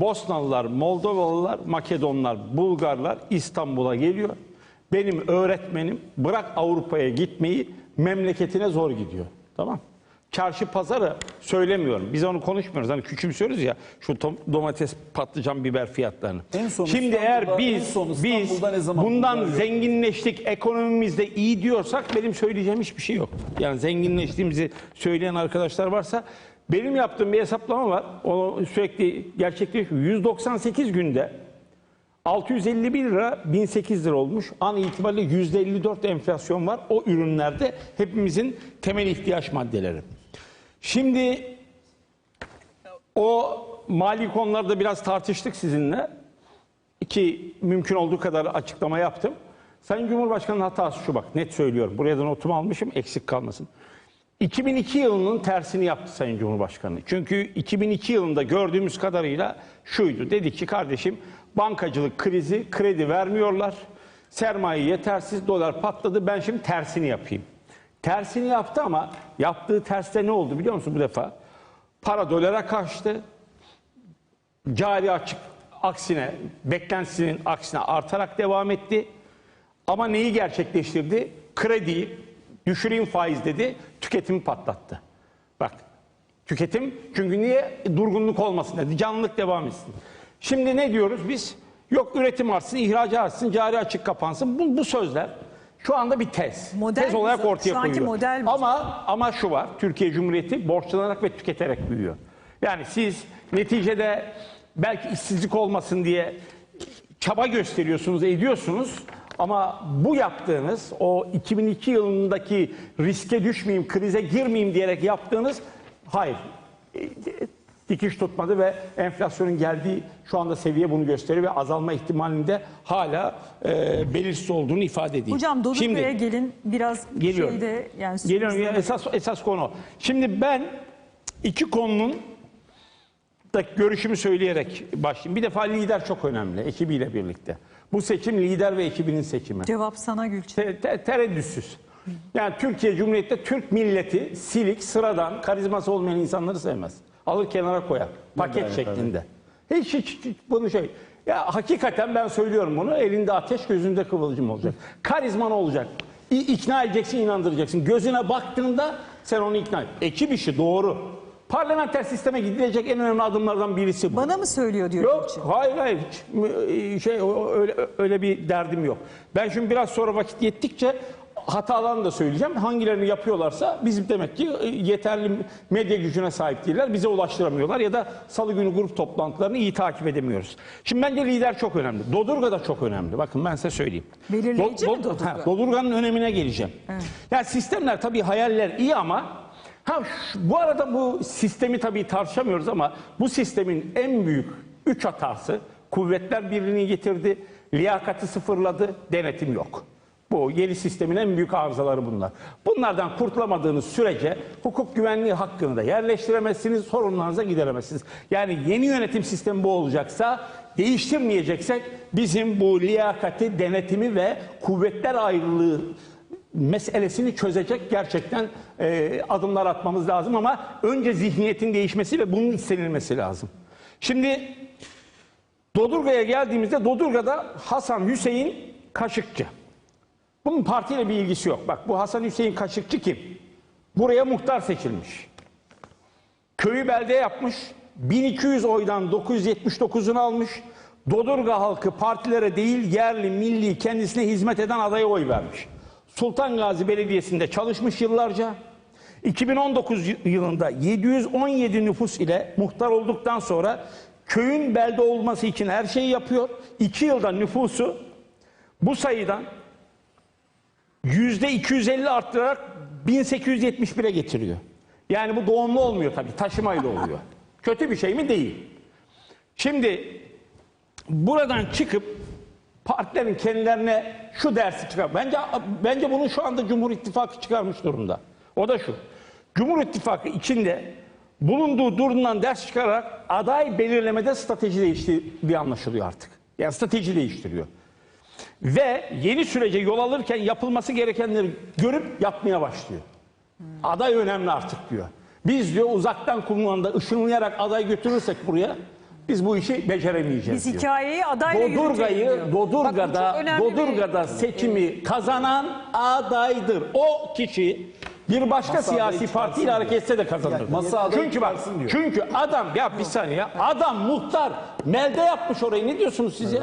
Bosnalılar, Moldovalılar, Makedonlar, Bulgarlar İstanbul'a geliyor. Benim öğretmenim bırak Avrupa'ya gitmeyi memleketine zor gidiyor. Tamam. Çarşı pazarı söylemiyorum. Biz onu konuşmuyoruz. Hani küçümsüyoruz ya şu domates, patlıcan, biber fiyatlarını. En son Şimdi İstanbul'da- eğer biz son biz İstanbul'da ne zaman bundan zenginleştik, ekonomimizde iyi diyorsak benim söyleyeceğim hiçbir şey yok. Yani zenginleştiğimizi söyleyen arkadaşlar varsa benim yaptığım bir hesaplama var. O sürekli gerçekleşiyor. 198 günde 651 lira 1008 lira olmuş. An itibariyle %54 enflasyon var. O ürünlerde hepimizin temel ihtiyaç maddeleri. Şimdi o mali konularda biraz tartıştık sizinle. Ki mümkün olduğu kadar açıklama yaptım. Sayın Cumhurbaşkanı'nın hatası şu bak net söylüyorum. Buraya da notumu almışım eksik kalmasın. 2002 yılının tersini yaptı Sayın Cumhurbaşkanı. Çünkü 2002 yılında gördüğümüz kadarıyla şuydu. Dedi ki kardeşim bankacılık krizi, kredi vermiyorlar. Sermaye yetersiz, dolar patladı. Ben şimdi tersini yapayım. Tersini yaptı ama yaptığı terste ne oldu biliyor musun bu defa? Para dolara kaçtı. Cari açık aksine, beklentisinin aksine artarak devam etti. Ama neyi gerçekleştirdi? Krediyi düşüreyim faiz dedi, tüketimi patlattı. Bak, tüketim çünkü niye? Durgunluk olmasın dedi, canlılık devam etsin. Şimdi ne diyoruz biz? Yok üretim artsın, ihracat artsın, cari açık kapansın. Bu, bu sözler şu anda bir tez. Model tez olarak zaten? ortaya koyuyor. model? Ama ama şu var. Türkiye Cumhuriyeti borçlanarak ve tüketerek büyüyor. Yani siz neticede belki işsizlik olmasın diye çaba gösteriyorsunuz, ediyorsunuz. Ama bu yaptığınız o 2002 yılındaki riske düşmeyeyim, krize girmeyeyim diyerek yaptığınız hayır. E, e, Dikiş tutmadı ve enflasyonun geldiği şu anda seviye bunu gösteriyor ve azalma ihtimalinde hala e, belirsiz olduğunu ifade edeyim. Hocam Doduklu'ya gelin biraz Geliyorum. şeyde yani Geliyorum. Ya esas esas konu. Şimdi ben iki konunun da görüşümü söyleyerek başlayayım. Bir defa lider çok önemli ekibiyle birlikte. Bu seçim lider ve ekibinin seçimi. Cevap sana Gülçin. Te- te- tereddütsüz. Yani Türkiye Cumhuriyeti'nde Türk milleti silik, sıradan, karizması olmayan insanları sevmez. Alır kenara koyar. Paket gayret, şeklinde. Hiç, hiç, hiç bunu şey. Ya hakikaten ben söylüyorum bunu. Elinde ateş, gözünde kıvılcım olacak. Karizman olacak. İ- ikna edeceksin, inandıracaksın. Gözüne baktığında sen onu ikna et. Ekip işi doğru. Parlamenter sisteme gidilecek en önemli adımlardan birisi bu. Bana mı söylüyor diyor Yok, Gülçin. hayır hayır. Hiç, şey öyle öyle bir derdim yok. Ben şimdi biraz sonra vakit yettikçe hatalarını da söyleyeceğim. Hangilerini yapıyorlarsa biz demek ki e, yeterli medya gücüne sahip değiller. Bize ulaştıramıyorlar ya da salı günü grup toplantılarını iyi takip edemiyoruz. Şimdi bence lider çok önemli. Dodurga da çok önemli. Bakın ben size söyleyeyim. Belirleyici mi Dodurga? Ha, Dodurganın önemine geleceğim. Yani sistemler tabii hayaller iyi ama ha bu arada bu sistemi tabii tartışamıyoruz ama bu sistemin en büyük üç hatası kuvvetler birliğini getirdi, liyakati sıfırladı, denetim yok. Bu yeni sistemin en büyük arızaları bunlar. Bunlardan kurtulamadığınız sürece hukuk güvenliği hakkını da yerleştiremezsiniz, sorunlarınıza gideremezsiniz. Yani yeni yönetim sistemi bu olacaksa değiştirmeyeceksek bizim bu liyakati, denetimi ve kuvvetler ayrılığı meselesini çözecek gerçekten e, adımlar atmamız lazım ama önce zihniyetin değişmesi ve bunun istenilmesi lazım. Şimdi Dodurga'ya geldiğimizde Dodurga'da Hasan Hüseyin Kaşıkçı. Bunun partiyle bir ilgisi yok. Bak bu Hasan Hüseyin Kaşıkçı kim? Buraya muhtar seçilmiş. Köyü belde yapmış. 1200 oydan 979'unu almış. Dodurga halkı partilere değil yerli milli kendisine hizmet eden adaya oy vermiş. Sultan Gazi Belediyesi'nde çalışmış yıllarca. 2019 yılında 717 nüfus ile muhtar olduktan sonra köyün belde olması için her şeyi yapıyor. 2 yılda nüfusu bu sayıdan yüzde 250 arttırarak 1871'e getiriyor. Yani bu doğumlu olmuyor tabii, taşımayla oluyor. Kötü bir şey mi? Değil. Şimdi buradan çıkıp partilerin kendilerine şu dersi çıkar. Bence bence bunu şu anda Cumhur İttifakı çıkarmış durumda. O da şu. Cumhur İttifakı içinde bulunduğu durumdan ders çıkararak aday belirlemede strateji değiştirdiği anlaşılıyor artık. Yani strateji değiştiriyor. Ve yeni sürece yol alırken yapılması gerekenleri görüp yapmaya başlıyor. Aday önemli artık diyor. Biz diyor uzaktan kumanda ışınlayarak aday götürürsek buraya Biz bu işi beceremeyeceğiz Biz diyor. hikayeyi adayla yürütelim Dodurga'yı diyor. Bak, bu çok Dodurga'da bir- Dodurga'da seçimi kazanan adaydır. O kişi bir başka siyasi partiyle hareket etse de kazanır. masa adayı çünkü bak çıkarsın diyor. çünkü adam ya bir saniye ya, adam muhtar melde yapmış orayı ne diyorsunuz siz ya?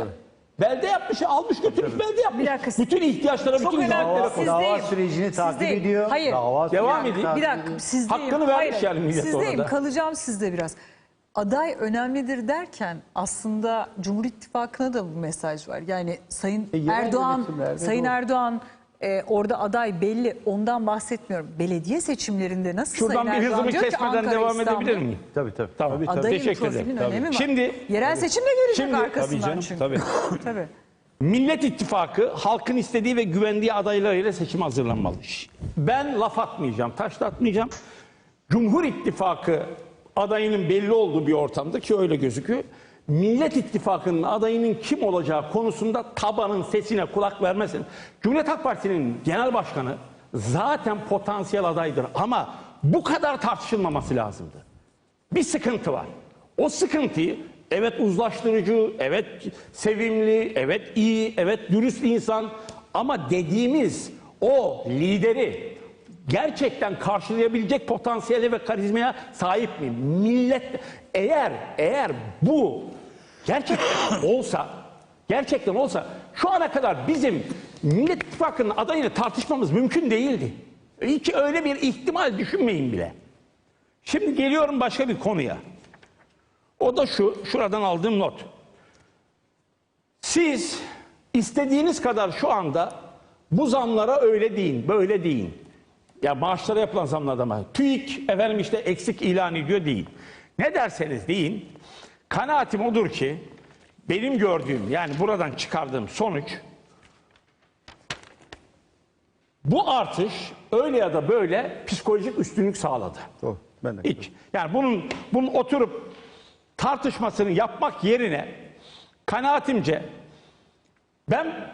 Belde yapmış, almış götürmüş belde yapmış. Bir dakika. Bütün ihtiyaçlara, bütün önemli. hizmetlere Siz Dava değil. sürecini Siz takip değil. ediyor. Hayır. Dava Devam sürecini edin. takip Bir dakika sizdeyim. Hakkını vermiş yani millet sizdeyim. orada. Kalacağım sizde biraz. Aday önemlidir derken aslında Cumhur İttifakı'na da bu mesaj var. Yani Sayın E, Erdoğan, Sayın doğru. Erdoğan e, orada aday belli. Ondan bahsetmiyorum. Belediye seçimlerinde nasıl Şuradan Sayın bir Erdoğan hızımı kesmeden Ankara, devam İstanbul. edebilir miyim? Tabii tabii. Tamam. Tabii, tabii. Adayın Teşekkür ederim. Tabii. önemi var. Şimdi- Yerel seçim de gelecek Şimdi- arkasından Tabii canım, çünkü. tabii. tabii. Millet İttifakı halkın istediği ve güvendiği adaylarıyla seçim hazırlanmalı. Ben laf atmayacağım, taş atmayacağım. Cumhur İttifakı adayının belli olduğu bir ortamda ki öyle gözüküyor. Millet İttifakı'nın adayının kim olacağı konusunda tabanın sesine kulak vermesin. Cumhuriyet Halk Partisi'nin genel başkanı zaten potansiyel adaydır ama bu kadar tartışılmaması lazımdı. Bir sıkıntı var. O sıkıntıyı evet uzlaştırıcı, evet sevimli, evet iyi, evet dürüst insan ama dediğimiz o lideri gerçekten karşılayabilecek potansiyele ve karizmaya sahip mi? Millet eğer eğer bu gerçekten olsa gerçekten olsa şu ana kadar bizim Millet İttifakı'nın adayını tartışmamız mümkün değildi. Hiç öyle bir ihtimal düşünmeyin bile. Şimdi geliyorum başka bir konuya. O da şu, şuradan aldığım not. Siz istediğiniz kadar şu anda bu zamlara öyle deyin, böyle deyin. Ya maaşlara yapılan zamlarda mı? TÜİK efendim işte eksik ilan ediyor değil. Ne derseniz deyin. Kanaatim odur ki benim gördüğüm yani buradan çıkardığım sonuç bu artış öyle ya da böyle psikolojik üstünlük sağladı. Doğru. Ben de Hiç. Yani bunun bunun oturup tartışmasını yapmak yerine kanaatimce ben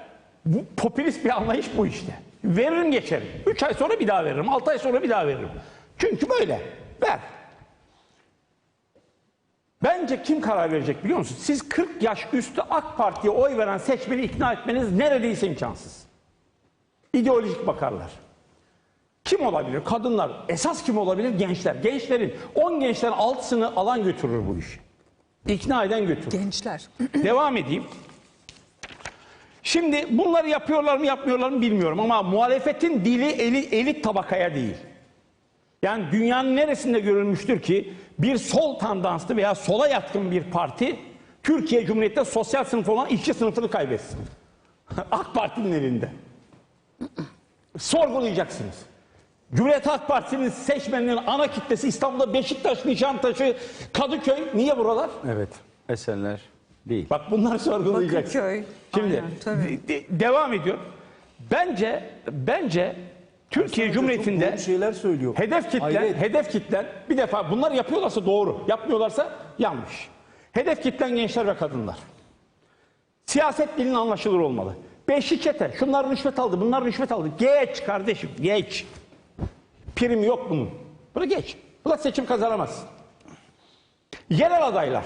bu popülist bir anlayış bu işte. Veririm geçerim. 3 ay sonra bir daha veririm. 6 ay sonra bir daha veririm. Çünkü böyle. Ver. Bence kim karar verecek biliyor musunuz? Siz 40 yaş üstü AK Parti'ye oy veren seçmeni ikna etmeniz neredeyse imkansız. İdeolojik bakarlar. Kim olabilir? Kadınlar. Esas kim olabilir? Gençler. Gençlerin 10 gençlerin 6'sını alan götürür bu işi. İkna eden götürür. Gençler. Devam edeyim. Şimdi bunları yapıyorlar mı yapmıyorlar mı bilmiyorum ama muhalefetin dili eli, elit tabakaya değil. Yani dünyanın neresinde görülmüştür ki bir sol tandanslı veya sola yatkın bir parti Türkiye Cumhuriyeti'nde sosyal sınıf olan işçi sınıfını kaybetsin. AK Parti'nin elinde. Sorgulayacaksınız. Cumhuriyet Halk Partisi'nin seçmeninin ana kitlesi İstanbul'da Beşiktaş, Nişantaşı, Kadıköy. Niye buralar? Evet. Esenler değil. Bak bunları sorgulayacaksın. Bakırköy. Şimdi Aynen, de- de- devam ediyor. Bence bence Türkiye Cumhuriyeti'nde Doğru şeyler söylüyor. hedef kitlen, Hayret. hedef kitlen bir defa bunlar yapıyorlarsa doğru, yapmıyorlarsa yanlış. Hedef kitlen gençler ve kadınlar. Siyaset dilinin anlaşılır olmalı. Beşli çete, şunlar rüşvet aldı, bunlar rüşvet aldı. Geç kardeşim, geç. Prim yok bunun. Bunu geç. Buna seçim kazanamazsın. Yerel adaylar.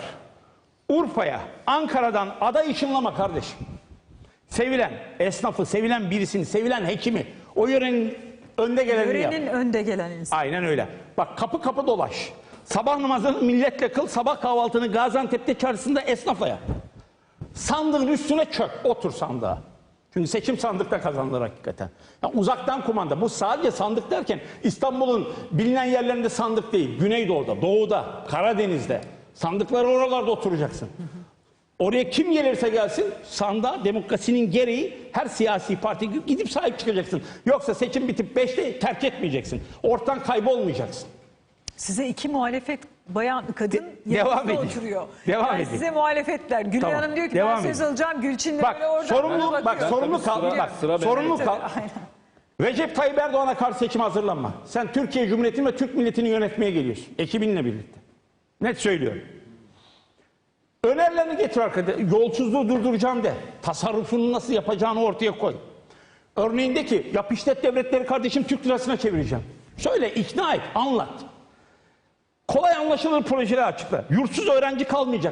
Urfa'ya, Ankara'dan aday ışınlama kardeşim. Sevilen esnafı, sevilen birisini, sevilen hekimi, o yörenin önde gelenini yap. Yörenin önde gelen insan. Aynen öyle. Bak kapı kapı dolaş. Sabah namazını milletle kıl, sabah kahvaltını Gaziantep'te çarşısında esnafla yap. Sandığın üstüne çök, otur sandığa. Çünkü seçim sandıkta kazanılır hakikaten. Ya uzaktan kumanda. Bu sadece sandık derken İstanbul'un bilinen yerlerinde sandık değil. Güneydoğu'da, Doğu'da, Karadeniz'de. Sandıkları oralarda oturacaksın. Oraya kim gelirse gelsin sandığa demokrasinin gereği her siyasi parti gidip sahip çıkacaksın. Yoksa seçim bitip 5'te terk etmeyeceksin. Ortadan kaybolmayacaksın. Size iki muhalefet bayan kadın De- devam edeyim. oturuyor. Devam yani size muhalefetler. Gülay Tamam, Hanım diyor ki devam ben söz edeyim. alacağım. Gülçin de Bak böyle oradan sorumlu bak bakıyor. sorumlu kal. sıra- bak sıra sorumlu kal. Aynen. Recep Tayyip Erdoğan'a karşı seçim hazırlanma. Sen Türkiye Cumhuriyeti'ni ve Türk milletini yönetmeye geliyorsun. Ekibinle birlikte. Net söylüyorum. Önerilerini getir arkada. Yolsuzluğu durduracağım de. Tasarrufunu nasıl yapacağını ortaya koy. Örneğin de ki yap işlet devletleri kardeşim Türk lirasına çevireceğim. Söyle ikna et, anlat. Kolay anlaşılır projeler açıkla. Yurtsuz öğrenci kalmayacak.